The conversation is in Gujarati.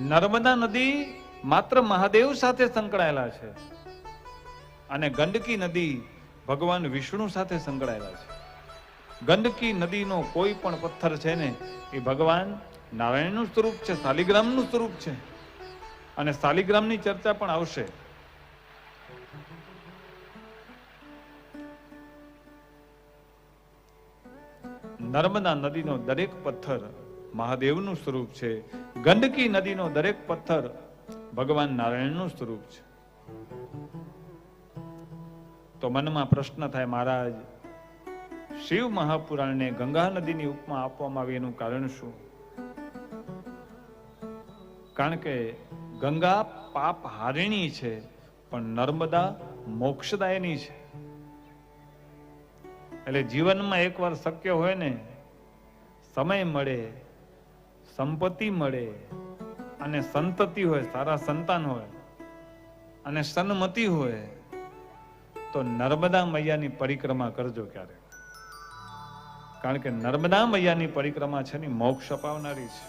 નર્મદા નદી માત્ર મહાદેવ સાથે સંકળાયેલા છે અને ગંડકી નદી ભગવાન વિષ્ણુ સાથે સંકળાયેલા છે. ગંડકી નદીનો કોઈ પણ પથ્થર છે ને, એ ભગવાન નારાયણનું સ્વરૂપ છે, શાલિગ્રામનું સ્વરૂપ છે. અને શાલિગ્રામની ચર્ચા પણ આવશે. નર્મદા નદીનો દરેક પથ્થર મહાદેવનું સ્વરૂપ છે. ગંડકી નદીનો દરેક પથ્થર ભગવાન નારાયણનું સ્વરૂપ છે. તો મનમાં પ્રશ્ન થાય, મહારાજ, શિવ મહાપુરાણને ગંગા નદીની ઉપમા આપવામાં આવી એનું કારણ શું? કારણ કે ગંગા પાપ હારિણી છે, પણ નર્મદા મોક્ષદાયની છે. એટલે જીવનમાં એકવાર શક્ય હોય ને, સમય મળે સંપત્તિ મળે અને સંતતિ હોય, સારા સંતાન હોય અને સન્મતિ હોય, તો નર્મદા મૈયાની પરિક્રમા કરજો ક્યારે કારણ કે નર્મદા મૈયાની પરિક્રમા છે ને, મોક્ષ અપાવનારી છે.